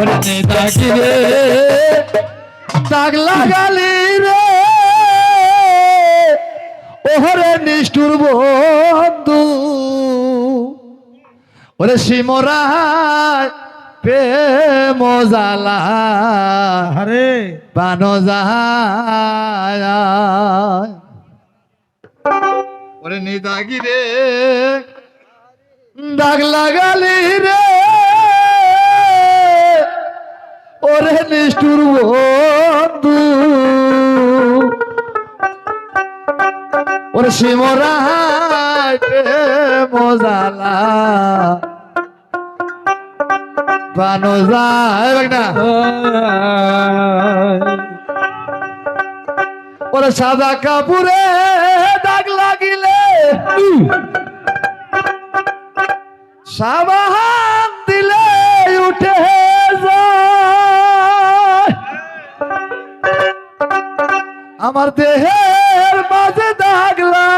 ওরে নেতাকি রে দাগ লাগালি রে। ওহরে নিষ্ঠুর বন্ধু ওরে সিমরায় প্রেম জালা পানো যায়। ওরে নিদাগি রে দাগ লাগালি রে। ওরে নিষ্ঠুর বন্ধু। ওরে শিমরা মজালা। পানো যায় না ওরে সাদা কাপুরে দাগ লাগিলে। সাবাহান আমার দেহের মাঝে দাগলা।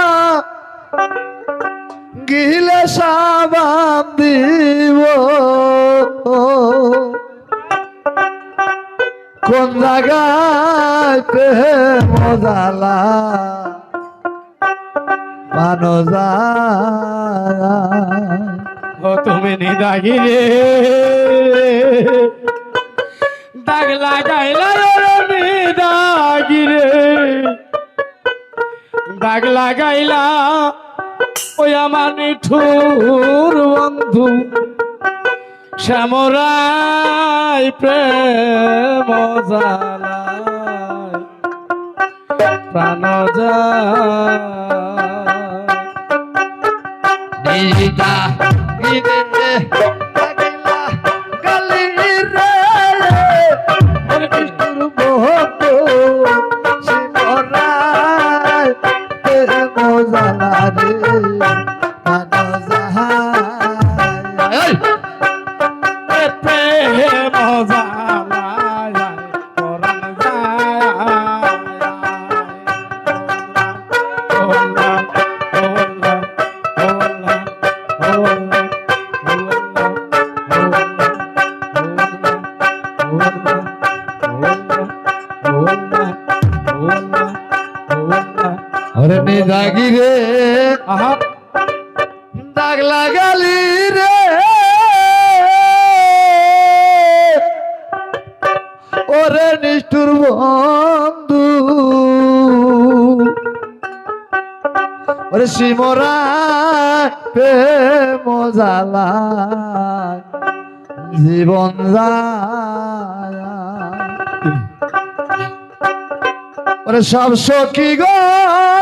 গিলে সাবান দিব। কোন জায়গায় প্রেম জালা? মানো ও, তুমি নিদাগি রে দাগ লাগাইলা রে নিদাগি রে দাগ লাগাইলা ওই আমার নিঠুর বন্ধু। শ্যামরাই প্রেম প্রাণ যায় নিদাগি রে। আহা! দাগ লাগালি রে। ওরে নিষ্ঠুর বন্ধু। ওরে সিমরা প্রেম জালা জীবন যায় ওরে সব সখী গণ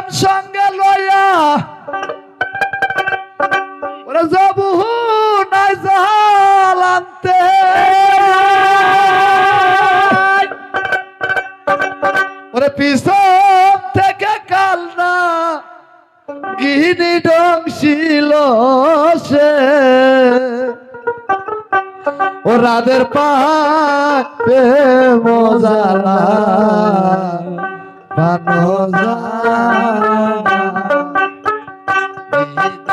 পিছন থেকে কাল না। গিনি ডংছিল সে। ও রাদের পাপে মজালা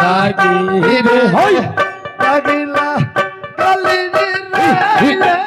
লাগিরে হই। লাগিলা কালিনী রে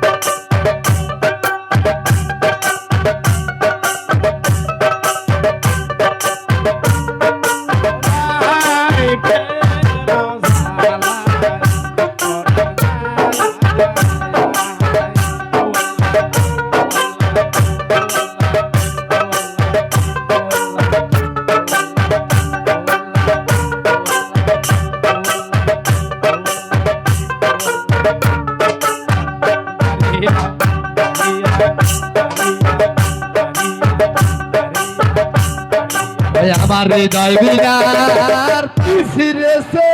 আমার হৃদয় বিনার ফিরেছে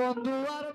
বন্ধু আর